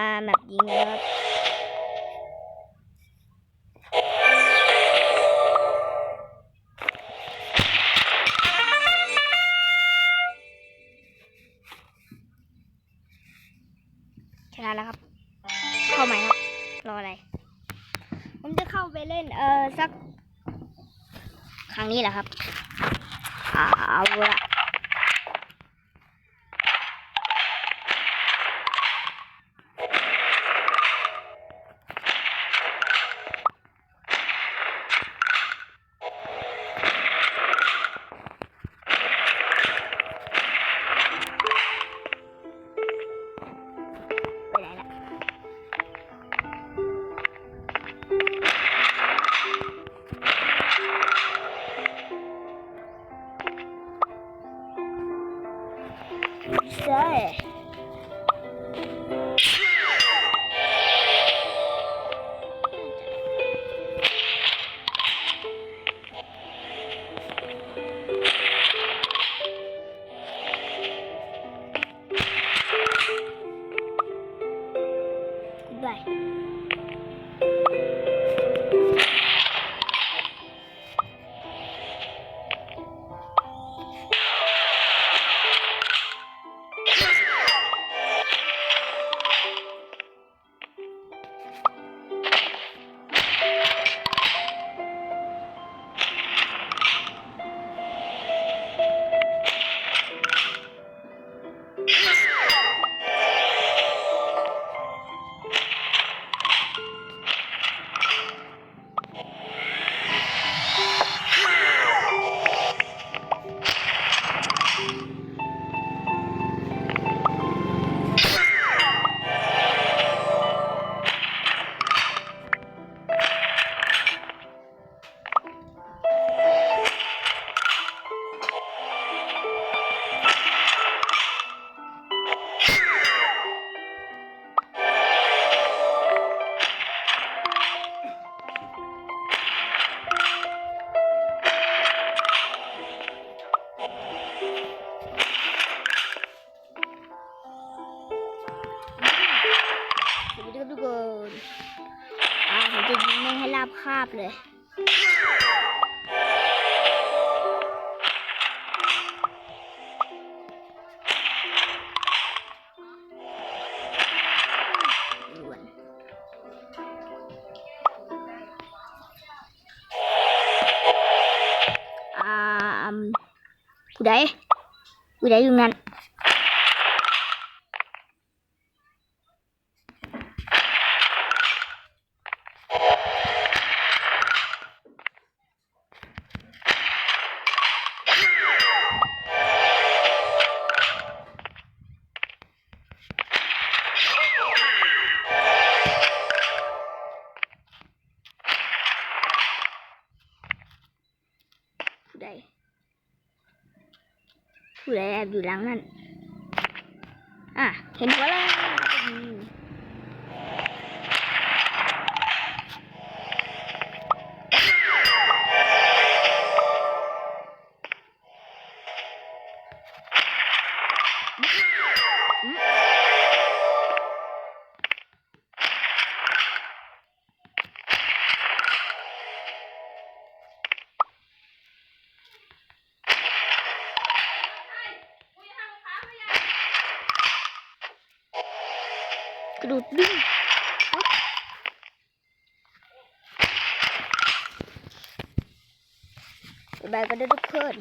มาแบบยิงนะครับชนะแล้วครับ เข้าไหมครับ รออะไร ผมจะเข้าไปเล่น เออสัก ครั้งนี้แหละครับ เอาละ 谁าบคาบเลยด่วนอ่าอืมผู้ใดผู้ใดอยู่นั้น ผู้ใดแอบอยู่หลังนั่น อะ เห็นหัวแล้วอืม กระโดดดิ้งปึ๊บบ๊ายบายกันด้วยทุกคน